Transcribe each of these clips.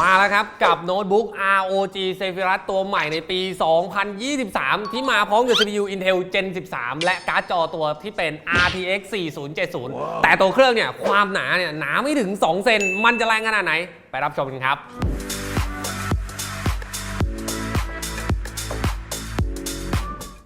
มาแล้วครับ กับโน้ตบุ๊ก ROG Zephyrus ตัวใหม่ในปี 2023 ที่มาพร้อมกับ CPU Intel Gen 13 และการ์ดจอตัวที่เป็น RTX 4070 แต่ตัวเครื่องเนี่ย ความหนาเนี่ย หนาไม่ถึง 2 เซน มันจะแรงขนาดไหน ไปรับชมกันครับ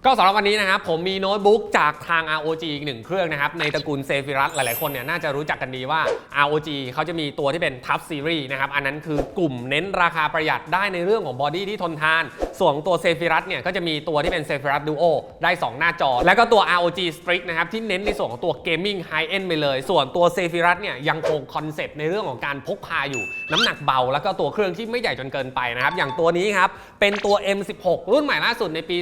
ก็สำหรับวันนี้นะครับผมมีโน้ตบุ๊กจากทาง ROG อีกหนึ่งเครื่องนะครับในตระกูลเซฟิรัสหลายๆคนเนี่ยน่าจะรู้จักกันดีว่า ROG เขาจะมีตัวที่เป็น Tough Series นะครับอันนั้นคือกลุ่มเน้นราคาประหยัดได้ในเรื่องของบอดี้ที่ทนทาน ส่วนตัวเซฟิรัสเนี่ยก็จะมีตัวที่เป็นเซฟิรัส Duo ได้ 2 หน้าจอ แล้วก็ตัว ROG Strix นะครับที่เน้นในส่วนของตัว Gaming High End ไปเลย ส่วนตัวเซฟิรัสเนี่ยยังคงคอนเซปต์ในเรื่องของการพกพาอยู่ น้ำหนักเบา แล้วก็ตัวเครื่องที่ไม่ใหญ่จนเกินไปนะครับอย่างตัวนี้ครับเป็นตัว M16 รุ่นใหม่ล่าสุดในปี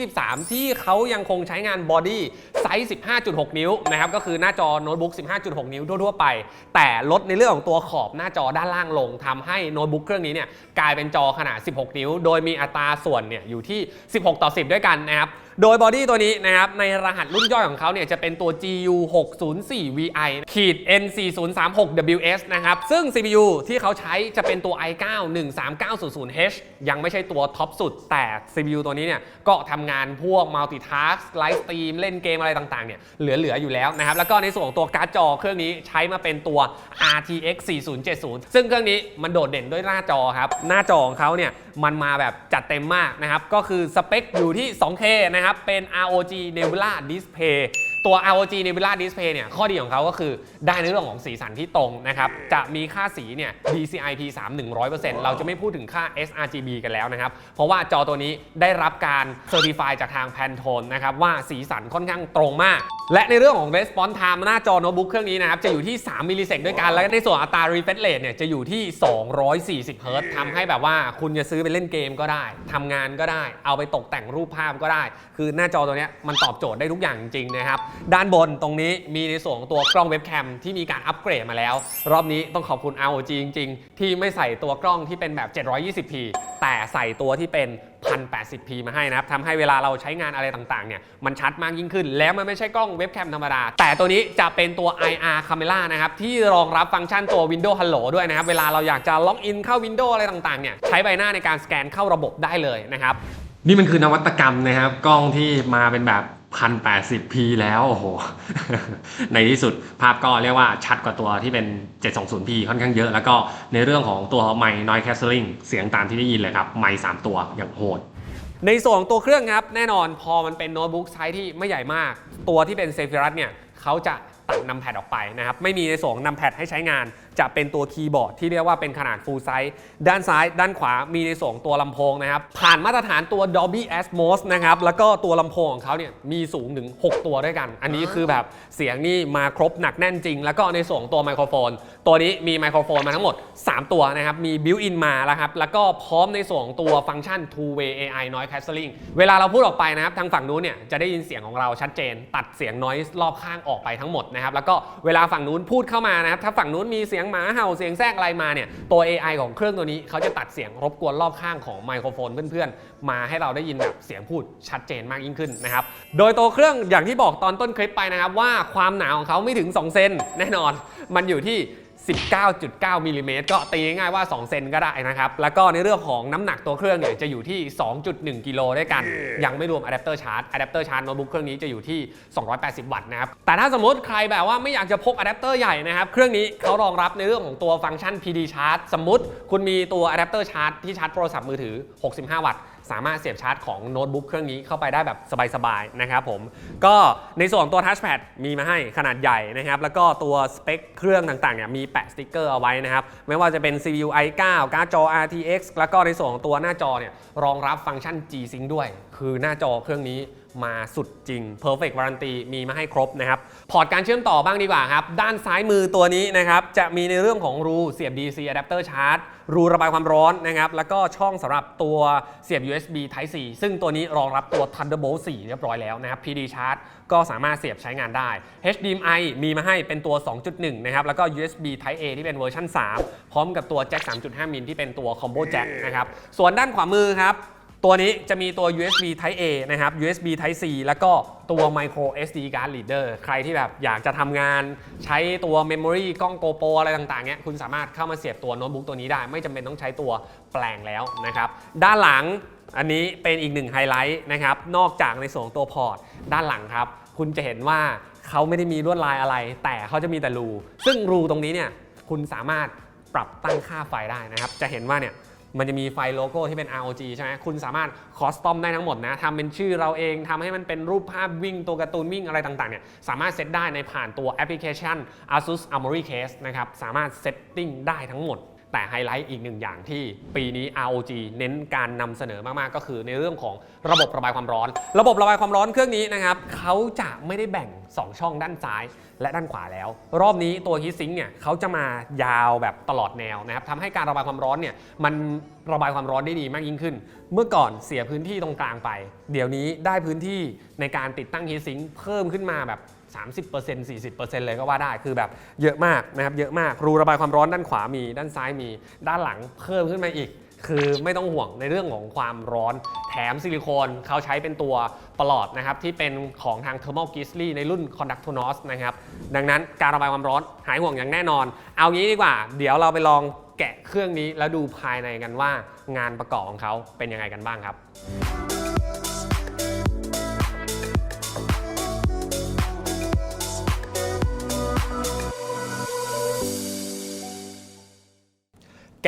2023ที่เขายังคงใช้งานบอดี้ไซส์ 15.6 นิ้วนะครับก็คือหน้าจอโน้ตบุ๊ก 15.6 นิ้วทั่วๆไป แต่ลดในเรื่องของตัวขอบหน้าจอด้านล่างลงทำให้โน้ตบุ๊กเครื่องนี้เนี่ยกลายเป็นจอขนาด 16 นิ้ว โดยมีอัตราส่วนเนี่ยอยู่ที่ 16 ต่อ 10 ด้วยกันนะครับโดยบอดี้ตัวนี้นะครับในรหัสรุ่นย่อยของเขาเนี่ยจะเป็นตัว GU 604 VI ขีด N 4036 WS นะครับ ซึ่ง CPU ที่เขาใช้จะเป็นตัว i9 13900H ยังไม่ใช่ตัวท็อปสุด แต่ CPU ตัวนี้เนี่ยก็ทำงานพวก multitask ไลฟ์สตรีมเล่นเกมอะไรต่างๆเนี่ยเหลือ ๆ อยู่แล้วนะครับ แล้วก็ในส่วนของตัวการ์ดจอเครื่องนี้ใช้มาเป็นตัว RTX 4070 ซึ่งเครื่องนี้มันโดดเด่นด้วยหน้าจอครับ หน้าจอของเขาเนี่ยมันมาแบบจัดเต็มมากนะครับ ก็คือสเปคอยู่ที่ 2K นะครับ เป็น ROG Nebula Display ตัว ROG Nebula Display เนี่ยข้อดีของเขาก็คือได้ในเรื่องของสีสันที่ตรงนะครับ จะมีค่าสีเนี่ย DCI P3 100%เราจะไม่พูดถึงค่า sRGB กันแล้วนะครับ เพราะว่าจอตัวนี้ได้รับการ Certify จากทาง Pantone นะครับว่าสีสันค่อนข้างตรงมาก และในเรื่องของ Response Time หน้าจอโน้ตบุ๊กเครื่องนี้นะครับ จะอยู่ที่ 3 มิลลิเซกด้วยกัน และในส่วนอัตรา refresh rate เนี่ยจะอยู่ที่ 240เฮิร์ตซ์ทำให้แบบว่าคุณจะซื้อไปเล่นเกมก็ได้ทำงานก็ได้ เอาไปตกแต่งรูปภาพก็ได้ คือหน้าจอตัวเนี้ยมันตอบโจทย์ได้ทุกอย่างจริงๆนะครับด้านบนตรงนี้มีในส่วนของตัวกล้องเว็บแคมที่มีการอัปเกรดมาแล้ว รอบนี้ต้องขอบคุณ ROG จริง ๆ ที่ไม่ใส่ตัวกล้องที่เป็นแบบ 720p แต่ใส่ตัวที่เป็น 1080p มาให้นะครับทำให้เวลาเราใช้งานอะไรต่างๆเนี่ยมันชัดมากยิ่งขึ้น แล้วมันไม่ใช่กล้องเว็บแคมธรรมดา แต่ตัวนี้จะเป็นตัว IR Camera นะครับที่รองรับฟังก์ชันตัว Windows Hello ด้วยนะครับเวลาเราอยากจะล็อกอินเข้า Windows อะไรต่างๆเนี่ยใช้ใบหน้าในการสแกนเข้าระบบได้เลยนะครับนี่มันคือนวัตกรรมนะครับ กล้องที่มาเป็นแบบ 1080p แล้วโอ้โหในที่สุดภาพก็เรียกว่าชัดกว่าตัวที่เป็น 720p ค่อนข้างเยอะ แล้วก็ในเรื่องของตัวไมค์ noise cancelling เสียงตามที่ได้ยินเลยครับ ไมค์3ตัวอย่างโหด ในส่วนของตัวเครื่องครับ แน่นอนพอมันเป็นโน้ตบุ๊กไซส์ที่ไม่ใหญ่มาก ตัวที่เป็นเซฟิรัสเนี่ยเขาจะตัดนำแพดออกไปนะครับ ไม่มีในส่วนนำแพดให้ใช้งาน จะเป็นตัวคีย์บอร์ดที่เรียกว่าเป็นขนาด full size ด้านซ้ายด้านขวามีในส่วนของตัวลำโพงนะครับ ผ่านมาตรฐานตัว Dolby Atmos นะครับ แล้วก็ตัวลำโพงของเขาเนี่ยมีสูงถึง 6 ตัวด้วยกัน อันนี้คือแบบเสียงนี่มาครบหนักแน่นจริง แล้วก็ในส่วนของตัวไมโครโฟน ตัวนี้มีไมโครโฟนมาทั้งหมด 3 ตัวนะครับ มี built in มาแล้วครับ แล้วก็พร้อมในส่วนของตัวฟังก์ชัน two way AI noise cancelling เวลาเราพูดออกไปนะครับ ทางฝั่งนู้นเนี่ยจะได้ยินเสียงของเราชัดเจน ตัดเสียง noise รอบข้างออกไปทั้งหมดนะครับ แล้วก็เวลาฝั่งนู้นพูดเข้ามานะครับ ถ้าฝั่งนู้นมีเสียงหมาเห่าเสียงแทรกอะไรมาเนี่ยตัว AI ของเครื่องตัวนี้เขาจะตัดเสียงรบกวนรอบข้างของไมโครโฟนเพื่อนๆ มาให้เราได้ยินแบบเสียงพูดชัดเจนมากยิ่งขึ้นนะครับโดยตัวเครื่องอย่างที่บอกตอนต้นคลิปไปนะครับว่าความหนาของเขาไม่ถึง 2 เซนแน่นอน มันอยู่ที่ 19.9มิลลิเมตรก็ตีง่ายๆว่า 2 เซนก็ได้นะครับ แล้วก็ในเรื่องของน้ำหนักตัวเครื่องเนี่ยจะอยู่ที่ 2.1 กิโลด้วยกัน ยังไม่รวมอะแดปเตอร์ชาร์จอะแดปเตอร์ชาร์จโน้ตบุ๊กเครื่องนี้จะอยู่ที่ 280 วัตต์นะครับ แต่ถ้าสมมติใครแบบว่าไม่อยากจะพกอะแดปเตอร์ใหญ่นะครับ เครื่องนี้เขารองรับในเรื่องของตัวฟังก์ชัน PD Charge สมมติ คุณมีตัวอะแดปเตอร์ชาร์จที่ชาร์จโทรศัพท์มือถือ 65 วัตต์ สามารถเสียบชาร์จของโน้ตบุ๊กเครื่องนี้เข้าไปได้แบบสบายๆนะครับผมก็ในส่วนตัวทัชแพดมีมาให้ขนาดใหญ่นะครับแล้วก็ตัวสเปคเครื่องต่างๆเนี่ยมีแปะสติกเกอร์เอาไว้นะครับไม่ว่าจะเป็น CPU i9 การ์ดจอ RTX แล้วก็ในส่วนของตัวหน้าจอเนี่ยรองรับฟังก์ชัน G-Sync ด้วย คือหน้าจอเครื่องนี้มาสุดจริง Perfect Warranty มีมาให้ครบนะครับ พอร์ตการเชื่อมต่อบ้างดีกว่าครับ ด้านซ้ายมือตัวนี้นะครับ จะมีในเรื่องของรูเสียบ DC adapter charge รูระบายความร้อนนะครับ แล้วก็ช่องสำหรับตัวเสียบ USB Type C ซึ่งตัวนี้รองรับตัว Thunderbolt 4 เรียบร้อยแล้วนะครับ PD charge ก็สามารถเสียบใช้งานได้ HDMI มีมาให้เป็นตัว 2.1 นะครับ แล้วก็ USB Type A ที่เป็นเวอร์ชัน3 พร้อมกับตัวแจ็ค 3.5 มิลที่เป็นตัว Combo Jack นะครับ ส่วนด้านขวามือครับ ตัวนี้จะมีตัว USB Type A นะครับ USB Type C แล้วก็ตัว Micro SD Card Reader ใครที่แบบอยากจะทำงานใช้ตัว Memory กล้อง GoPro อะไรต่างๆเนี้ยคุณสามารถเข้ามาเสียบตัวโน้ตบุ๊กตัวนี้ได้ ไม่จำเป็นต้องใช้ตัวแปลงแล้วนะครับ ด้านหลังอันนี้เป็นอีกหนึ่งไฮไลท์นะครับ นอกจากในส่วนตัวพอร์ต ด้านหลังครับ คุณจะเห็นว่าเขาไม่ได้มีลวดลายอะไร แต่เขาจะมีแต่รู ซึ่งรูตรงนี้เนี่ยคุณสามารถปรับตั้งค่าไฟได้นะครับ จะเห็นว่าเนี่ย มันจะมีไฟโลโก้ที่เป็น ROG ใช่ไหมคุณสามารถคอสตอมได้ทั้งหมดนะทำเป็นชื่อเราเองทำให้มันเป็นรูปภาพวิ่งตัวการ์ตูนวิ่งอะไรต่างๆเนี่ยสามารถเซตได้ในผ่านตัวแอปพลิเคชัน ASUS Armory Case นะครับสามารถเซตติ้งได้ทั้งหมด แต่ไฮไลท์อีกหนึ่งอย่างที่ปีนี้ ROG เน้นการนำเสนอมากๆ ก็คือในเรื่องของระบบระบายความร้อน ระบบระบายความร้อนเครื่องนี้นะครับเขาจะไม่ได้แบ่ง 2 ช่องด้านซ้าย และด้านขวาแล้ว รอบนี้ตัวฮีทซิงค์เนี่ยเขาจะมายาวแบบตลอดแนวนะครับทำให้การระบายความร้อนเนี่ยมันระบายความร้อนได้ดีมากยิ่งขึ้น เมื่อก่อนเสียพื้นที่ตรงกลางไป เดี๋ยวนี้ได้พื้นที่ในการติดตั้งฮีทซิงค์เพิ่มขึ้นมาแบบ 30% 40%เลยก็ว่าได้คือแบบเยอะมากนะครับเยอะมากรูระบายความร้อนด้านขวามีด้านซ้ายมี ด้านหลังเพิ่มขึ้นมาอีก คือไม่ต้องห่วงในเรื่องของความร้อน แถมซิลิโคนเขาใช้เป็นตัวปลอดนะครับที่เป็นของทาง Thermal Grizzly ในรุ่น Conductonos นะครับดังนั้นการระบายความร้อนหายห่วงอย่างแน่นอน เอางี้ดีกว่า เดี๋ยวเราไปลองแกะเครื่องนี้แล้วดูภายในกันว่างานประกอบของเขาเป็นยังไงกันบ้างครับ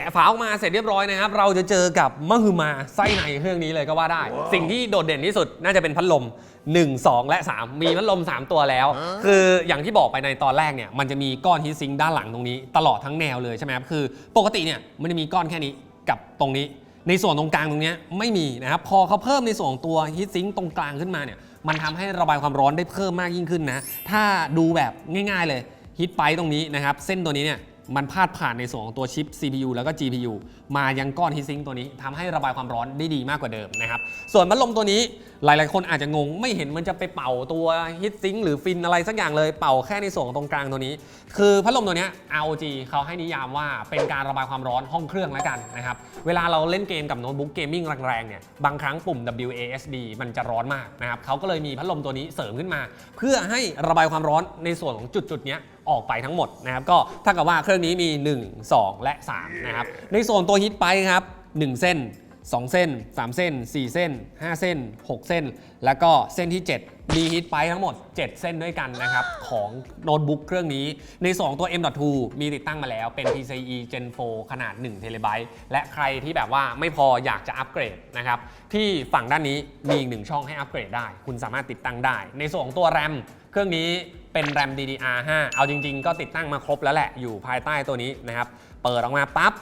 ะฝาออกมาเสร็จเรียบร้อยนะครับ เราจะเจอกับมหึมาไส้ในเครื่องนี้เลยก็ว่าได้ สิ่งที่โดดเด่นที่สุดน่าจะเป็นพัดลม 1 2 และ 3 มีพัดลม 3 ตัวแล้ว คืออย่างที่บอกไปในตอนแรกเนี่ยมันจะมีก้อนฮีทซิงค์ด้านหลังตรงนี้ ตลอดทั้งแนวเลยใช่ไหมครับคือปกติเนี่ยมันจะมีก้อนแค่นี้กับตรงนี้ ในส่วนตรงกลางตรงเนี้ยไม่มีนะครับพอเขาเพิ่มในส่วนของตัวฮีทซิงค์ตรงกลางขึ้นมาเนี่ยมันทำให้ระบายความร้อนได้เพิ่มมากยิ่งขึ้นนะถ้าดูแบบง่าย ๆเลยฮีทไปตรงนี้นะครับเส้นตัวนี้เนี่ย มันพาดผ่านในส่วนของตัวชิป CPU แล้วก็ GPU มายังก้อนฮีซิงตัวนี้ทำให้ระบายความร้อนได้ดีมากกว่าเดิมนะครับ ส่วนพัดลมตัวนี้หลาย ๆ คนอาจจะงง ไม่เห็นมันจะไปเป่าตัวฮีซิงหรือฟินอะไรสักอย่างเลยเป่าแค่ในส่วนของตรงกลางตัวนี้ คือพัดลมตัวนี้ ROG เขาให้นิยามว่าเป็นการระบายความร้อนห้องเครื่องแล้วกันนะครับ เวลาเราเล่นเกมกับโน้ตบุ๊กเกมมิ่งแรง ๆ เนี่ย บางครั้งปุ่ม WASD มันจะร้อนมากนะครับเขาก็เลยมีพัดลมตัวนี้เสริมขึ้นมา เพื่อให้ระบายความร้อนในส่วนของจุด ๆ เนี้ย ออกไปทั้งหมดนะครับก็ถ้ากับว่าเครื่องนี้มี 1 2 และ 3 นะครับ ในโซนตัวฮิตไปครับ 1 เส้น 2 เส้น 3 เส้น 4 เส้น 5 เส้น 6 เส้น แล้วก็เส้นที่ 7 มีฮิตไปทั้งหมด 7 เส้นด้วยกันนะครับ ของโน้ตบุ๊กเครื่องนี้ในสองตัว M.2 มีติดตั้งมาแล้วเป็น PCIe Gen 4 ขนาด1 t b และใครที่แบบว่าไม่พออยากจะอัปเกรดนะครับ ที่ฝั่งด้านนี้มีอีกหนึ่งช่องให้อัปเกรดได้ คุณสามารถติดตั้งได้ ในส่วนของตัวแรมเครื่องนี้เป็นแรม DDR5 เอาจริง ๆ ก็ติดตั้งมาครบแล้วแหละ อยู่ภายใต้ตัวนี้นะครับ เปิดออกมาปั๊บ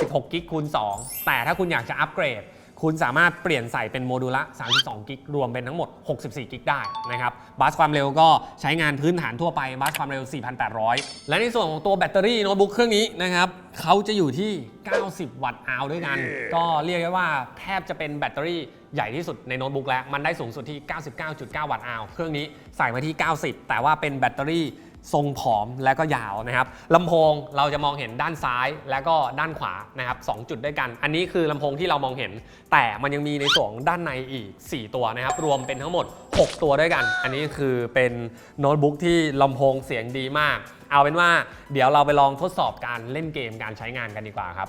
16 กิกคูณ 2 แต่ถ้าคุณอยากจะอัปเกรด คุณสามารถเปลี่ยนใส่เป็นโมดูลละ 32 กิก รวมเป็นทั้งหมด 64 กิกได้นะครับ บัสความเร็วก็ใช้งานพื้นฐานทั่วไป บัสความเร็ว 4,800 และในส่วนของตัวแบตเตอรี่โน้ตบุ๊กเครื่องนี้นะครับเขาจะอยู่ที่ 90 วัตต์อาวด้วยกัน ก็เรียกได้ว่าแทบจะเป็นแบตเตอรี่ใหญ่ที่สุดในโน้ตบุ๊กแล้ว มันได้สูงสุดที่ 99.9 วัตต์อาวเครื่องนี้ใส่มาที่ 90 แต่ว่าเป็นแบตเตอรี่ ทรงผอมและก็ยาวนะครับลำโพงเราจะมองเห็นด้านซ้ายและก็ด้านขวานะครับสองจุดด้วยกัน อันนี้คือลำโพงที่เรามองเห็น แต่มันยังมีในส่วนด้านในอีก 4 ตัวนะครับ รวมเป็นทั้งหมด 6 ตัวด้วยกัน อันนี้คือเป็นโน้ตบุ๊กที่ลำโพงเสียงดีมาก เอาเป็นว่าเดี๋ยวเราไปลองทดสอบการเล่นเกมการใช้งานกันดีกว่าครับ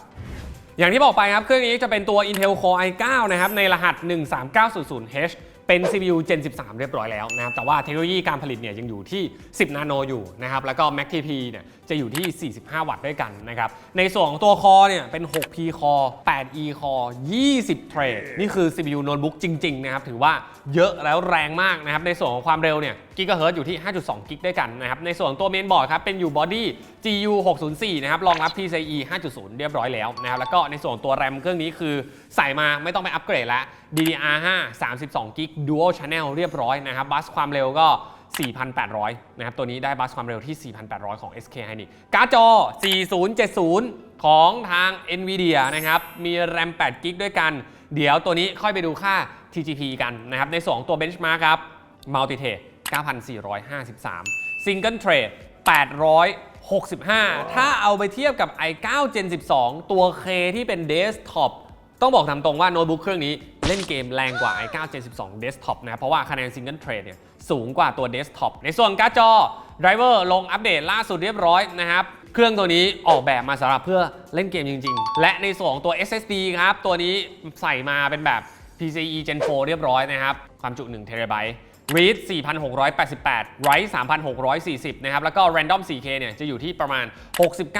อย่างที่บอกไปครับ เครื่องนี้จะเป็นตัว Intel Core i9 นะครับ ในรหัส 13900H เป็น CPU Gen 13 เรียบร้อยแล้วนะครับ แต่ว่าเทคโนโลยีการผลิตเนี่ยยังอยู่ที่ 10 นาโนอยู่นะครับ แล้วก็ Mac TP เนี่ยจะอยู่ที่ 45 วัตต์ด้วยกันนะครับ ในส่วนของตัวคอเนี่ยเป็น 6P คอ 8E คอ 20 เทรด นี่คือ CPU โน้ตบุ๊กจริง ๆ นะครับ ถือว่าเยอะแล้วแรงมากนะครับ ในส่วนของความเร็วเนี่ย กิกะเฮิร์ตอยู่ที่ 5.2 กิกด้วยกันนะครับ ในส่วนตัวเมนบอร์ดครับ เป็นอยู่บอดี้ GU 604นะครับ รองรับ PCIe 5.0 เรียบร้อยแล้วนะครับ แล้วก็ในส่วนตัวแรมเครื่องนี้คือใส่มาไม่ต้องไปอัปเกรดแล้ว DDR5 32กิก Dual Channel เรียบร้อยนะครับ บัสความเร็วก็ 4,800 นะครับ ตัวนี้ได้บัสความเร็วที่ 4,800 ของ SK Hynix การ์ดจอ 4070 ของทาง NVIDIA นะครับ มีแรม8กิกด้วยกัน เดี๋ยวตัวนี้ค่อยไปดูค่า TGP กันนะครับ ในส่วนของตัว Benchmark ครับ Multithread 9,453 Single Thread 865 ถ้าเอาไปเทียบกับ i9 Gen 12 ตัว K ที่เป็น Desktop ต้องบอกตามตรงว่าโน้ตบุ๊กเครื่องนี้เล่นเกมแรงกว่า i9 Gen 12 Desktop นะครับเพราะว่าคะแนน Single Thread เนี่ยสูงกว่าตัว Desktop ในส่วนการ์ดจอ Driver ลงอัปเดตล่าสุดเรียบร้อยนะครับ เครื่องตัวนี้ออกแบบมาสำหรับเพื่อเล่นเกมจริง ๆ และในส่วนของตัว SSD ครับ ตัวนี้ใส่มาเป็นแบบ PCIe Gen 4 เรียบร้อยนะครับ ความจุ1 t b read 4,688 write 3,640 นะครับ แล้วก็ random 4K เนี่ย จะอยู่ที่ประมาณ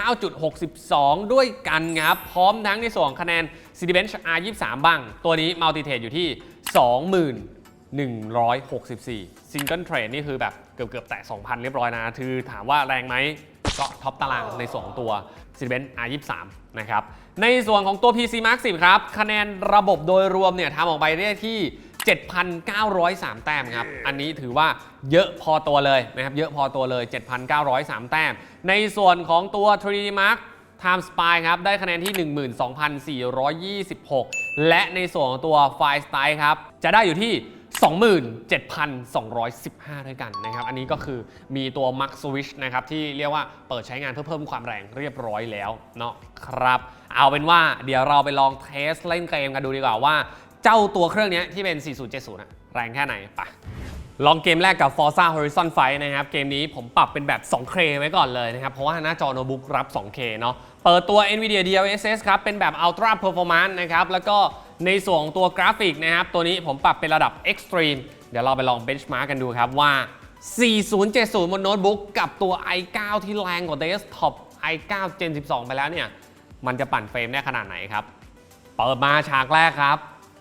69.62 ด้วยกันครับ พร้อมทั้งในส่วนคะแนน Cinebench R23 บ้าง ตัวนี้ Multithread อยู่ที่2164 Single Thread นี่คือแบบเกือบเกือบๆแตะ 2,000 เรียบร้อยนะคือถามว่าแรงไหมก็ท็อปตารางในส่วนของตัว Cinebench R23 นะครับ ในส่วนของตัว PC Mark 10 ครับ คะแนนระบบโดยรวมเนี่ยทำออกไปได้ที่ 7,903 แต้มครับ อันนี้ถือว่าเยอะพอตัวเลยนะครับ เยอะพอตัวเลย 7,903 แต้ม ในส่วนของตัว 3D Mark Time Spy ครับ ได้คะแนนที่ 12,426 และในส่วนของตัว File Style ครับ จะได้อยู่ที่ 27,215 ด้วยกันนะครับ อันนี้ก็คือมีตัว Max Switch นะครับ ที่เรียกว่าเปิดใช้งานเพื่อเพิ่มความแรงเรียบร้อยแล้วเนาะครับ เอาเป็นว่าเดี๋ยวเราไปลองเทสเล่นเกมกันดูดีกว่าว่า เจ้าตัวเครื่องนี้ที่เป็น 4070อะแรงแค่ไหนปะลองเกมแรกกับ Forza Horizon 5 นะครับ เกมนี้ผมปรับเป็นแบบ 2K ไว้ก่อนเลยนะครับ เพราะว่าหน้าจอโน้ตบุ๊กรับ 2K เนาะเปิดตัว NVIDIA DLSS ครับ เป็นแบบ Ultra Performance นะครับ แล้วก็ในส่วนของตัวกราฟิกนะครับ ตัวนี้ผมปรับเป็นระดับ Extreme เดี๋ยวเราไปลอง benchmark กันดูครับว่า 4070 บนโน้ตบุ๊กกับตัว i9 ที่แรงกว่า Desktop i9 Gen 12 ไปแล้วเนี่ย มันจะปั่นเฟรมได้ขนาดไหนครับ เปิดมาฉากแรกครับ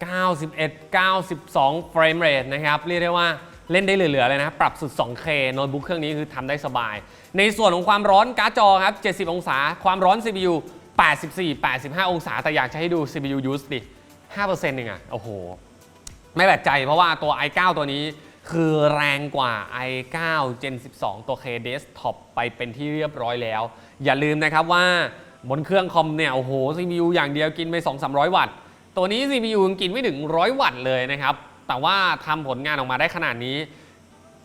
91 92 เฟรมเรทนะครับ เรียกได้ว่าเล่นได้เหลือๆเลยนะ ปรับสุด 2K โน้ตบุ๊กเครื่องนี้คือทำได้สบาย ในส่วนของความร้อนการ์ดจอครับ 70 องศา ความร้อน CPU 84 85 องศา แต่อยากจะให้ดู CPU use ดิ5%เองอะโอ้โห ไม่แปลกใจเพราะว่าตัว i9 ตัวนี้คือแรงกว่า i9 Gen 12 ตัว K Desktop ไปเป็นที่เรียบร้อยแล้ว อย่าลืมนะครับว่าบนเครื่องคอมเนี่ย โอ้โห CPU อย่างเดียวกินไป 2-300 วัตต์ ตัวนี้ CPU ยังกินไม่ถึง 100 วัตต์เลยนะครับ แต่ว่าทำผลงานออกมาได้ขนาดนี้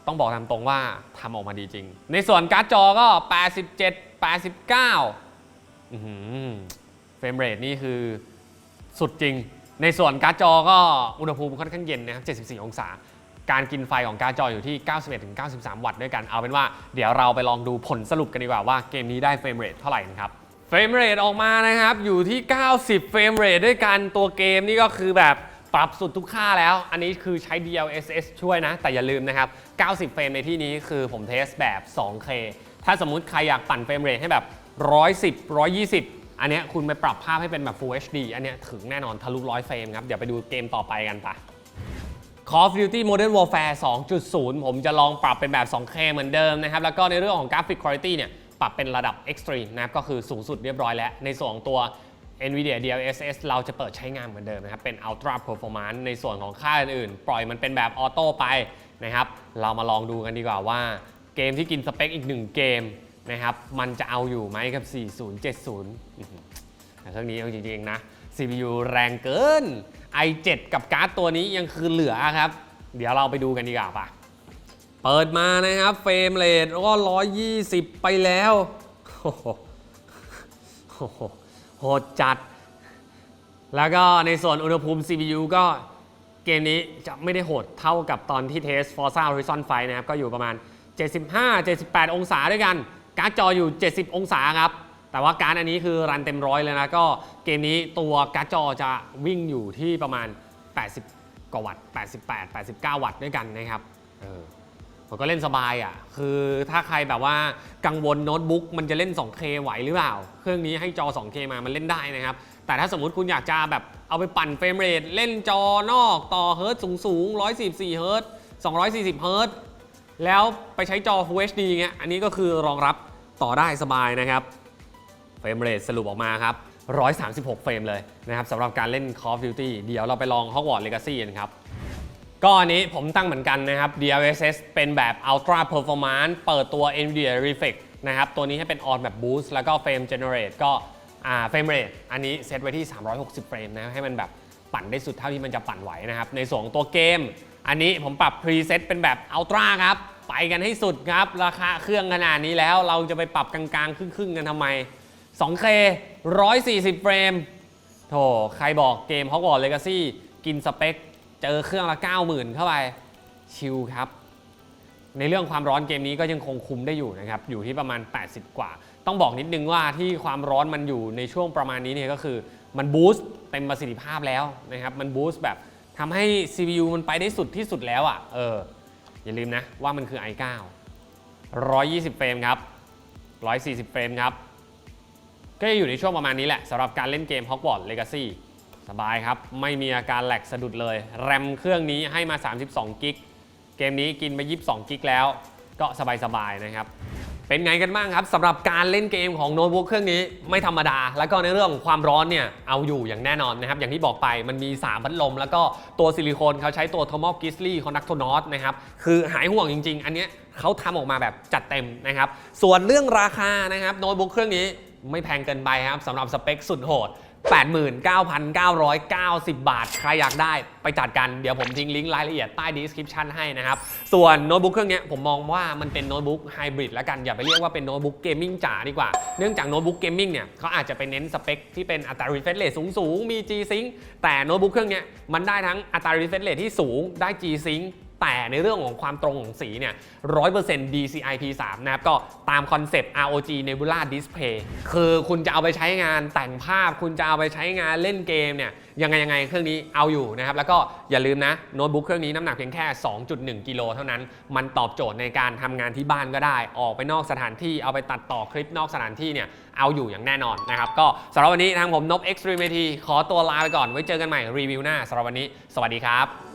ต้องบอกตามตรงว่าทำออกมาดีจริง ในส่วนการ์ดจอก็ 87 89อื้อหือเฟรมเรทนี่คือสุดจริง ในส่วนการ์ดจอก็อุณหภูมิค่อนข้างเย็นนะครับ 74 องศา การกินไฟของการ์ดจออยู่ที่ 91-93 วัตต์ด้วยกัน เอาเป็นว่าเดี๋ยวเราไปลองดูผลสรุปกันดีกว่าว่าเกมนี้ได้เฟรมเรทเท่าไหร่นะครับ เฟรมเรทออกมานะครับ อยู่ที่ 90 เฟรมเรทด้วยกันตัวเกมนี่ก็คือแบบปรับสุดทุกค่าแล้ว อันนี้คือใช้ DLSS ช่วยนะ แต่อย่าลืมนะครับ 90 เฟรมในที่นี้คือผมเทสแบบ 2K ถ้าสมมุติใครอยากปั่นเฟรมเรทให้แบบ 110 120 อันนี้คุณไปปรับภาพให้เป็นแบบ Full HD อันนี้ถึงแน่นอนทะลุร้อยเฟรมครับ เดี๋ยวไปดูเกมต่อไปกันปะ Call of Duty Modern Warfare 2.0 ผมจะลองปรับเป็นแบบ 2K เหมือนเดิมนะครับ แล้วก็ในเรื่องของกราฟิกคุณภาพเนี่ย ปรับเป็นระดับ Extreme นะครับก็คือสูงสุดเรียบร้อยแล้ว ในส่วนของตัว NVIDIA DLSS เราจะเปิดใช้งานเหมือนเดิมนะครับ เป็น Ultra Performance ในส่วนของค่าอื่นๆ ปล่อยมันเป็นแบบออโต้ไปนะครับ เรามาลองดูกันดีกว่าว่า เกมที่กินสเปคอีกหนึ่งเกมนะครับ มันจะเอาอยู่ไหมกับ 4070แต่เครื่องนี้เอาจริงๆนะ CPU แรงเกิน i7 กับการ์ดตัวนี้ยังคือเหลือครับ เดี๋ยวเราไปดูกันดีกว่าปะ เปิดมานะครับเฟรมเรทก็ 120 ไปแล้วโอ้โหโหโหดจัด แล้วก็ในส่วนอุณหภูมิ CPU ก็เกมนี้จะไม่ได้โหดเท่ากับตอนที่เทส Forza Horizon 5 นะครับ ก็อยู่ประมาณ 75-78 องศาด้วยกัน การ์ดจออยู่ 70 องศาครับ แต่ว่าการดอันนี้คือรันเต็มร้อยเลยนะ ก็เกมนี้ตัวการ์ดจอจะวิ่งอยู่ที่ประมาณ 80 กว่าวัตต์ 88 89 วัตต์ด้วยกันนะครับ เออผมก็เล่นสบายอะ คือถ้าใครแบบว่ากังวลโน้ตบุ๊กมันจะเล่น 2K ไหวหรือเปล่า เครื่องนี้ให้จอ 2K มามันเล่นได้นะครับ แต่ถ้าสมมุติคุณอยากจะแบบเอาไปปั่นเฟรมเรทเล่นจอนอกต่อเฮิร์ตสูงสูงๆ144เฮิร์ต240เฮิร์ตแล้วไปใช้จอ Full HD เงี้ย อันนี้ก็คือรองรับต่อได้สบายนะครับ เฟรมเรทสรุปออกมาครับ 136 เฟรมเลยนะครับสำหรับการเล่น Call of Duty เดี๋ยวเราไปลอง Hogwarts Legacy กันครับ ก็อันนี้ผมตั้งเหมือนกันนะครับ DLSS เป็นแบบ Ultra Performance เปิดตัว NVIDIA Reflex นะครับ ตัวนี้ให้เป็น On แบบ Boost แล้วก็ Frame Generate ก็อ่า Frame Rate อันนี้เซตไว้ที่ 360 เฟรมนะให้มันแบบปั่นได้สุดเท่าที่มันจะปั่นไหวนะครับ ในส่วนตัวเกม อันนี้ผมปรับ Preset เป็นแบบ Ultra ครับ ไปกันให้สุดครับ ราคาเครื่องขนาดนี้แล้วเราจะไปปรับกลางๆ ครึ่งๆ กันทำไม 2K 140 เฟรมโถใครบอกเกม Hogwarts Legacy กินสเปค เจอเครื่องละ 90,000 เข้าไป ชิลครับ ในเรื่องความร้อนเกมนี้ก็ยังคงคุมได้อยู่นะครับ อยู่ที่ประมาณ 80 กว่า ต้องบอกนิดนึงว่าที่ความร้อนมันอยู่ในช่วงประมาณนี้เนี่ยก็คือมันบูสต์เต็มประสิทธิภาพแล้วนะครับ มันบูสต์แบบทำให้ CPU มันไปได้สุดที่สุดแล้วอะ เออ อย่าลืมนะว่ามันคือ i9 120 เฟรมครับ 140 เฟรมครับ ก็จะอยู่ในช่วงประมาณนี้แหละสำหรับการเล่นเกม Hogwarts Legacy สบายครับ ไม่มีอาการแหลกสะดุดเลย แรมเครื่องนี้ให้มา 32 กิก เกมนี้กินไป 22 กิกแล้ว ก็สบายๆนะครับ เป็นไงกันบ้างครับสำหรับการเล่นเกมของโน้ตบุ๊กเครื่องนี้ไม่ธรรมดา แล้วก็ในเรื่องของความร้อนเนี่ยเอาอยู่อย่างแน่นอนนะครับ อย่างที่บอกไปมันมี 3 พัดลม แล้วก็ตัวซิลิโคนเขาใช้ตัว Thermal Grizzly Conductonaut นะครับ คือหายห่วงจริง ๆ อันเนี้ยเขาทำออกมาแบบจัดเต็มนะครับ ส่วนเรื่องราคานะครับโน้ตบุ๊กเครื่องนี้ไม่แพงเกินไปครับสำหรับสเปคสุดโหด 89,990 บาท ใครอยากได้ไปจัดกัน เดี๋ยวผมทิ้งลิงก์รายละเอียดใต้ description ให้นะครับ ส่วนโน้ตบุ๊กเครื่องเนี้ยผมมองว่ามันเป็นโน้ตบุ๊กไฮบริดแล้วกัน อย่าไปเรียกว่าเป็นโน้ตบุ๊กเกมมิ่งจ๋าดีกว่า เนื่องจากโน้ตบุ๊กเกมมิ่งเนี่ยเขาอาจจะไปเน้นสเปคที่เป็นอัตรา refresh rate สูงๆมี G-Sync แต่โน้ตบุ๊กเครื่องเนี้ยมันได้ทั้งอัตรา refresh rate ที่สูงได้ G-Sync แต่ในเรื่องของความตรงของสีเนี่ย100% DCI P3 นะครับก็ตามคอนเซปต์ ROG Nebula Display คือคุณจะเอาไปใช้งานแต่งภาพ คุณจะเอาไปใช้งานเล่นเกมเนี่ยยังไงยังไงเครื่องนี้เอาอยู่นะครับ แล้วก็อย่าลืมนะโน้ตบุ๊กเครื่องนี้น้ำหนักเพียงแค่ 2.1 กิโลเท่านั้น มันตอบโจทย์ในการทำงานที่บ้านก็ได้ ออกไปนอกสถานที่เอาไปตัดต่อคลิปนอกสถานที่เนี่ยเอาอยู่อย่างแน่นอนนะครับ ก็สำหรับวันนี้ทางผมนบ Extreme IT ขอตัวลาไปก่อนไว้เจอกันใหม่รีวิวหน้าสำหรับวันนี้ สวัสดีครับ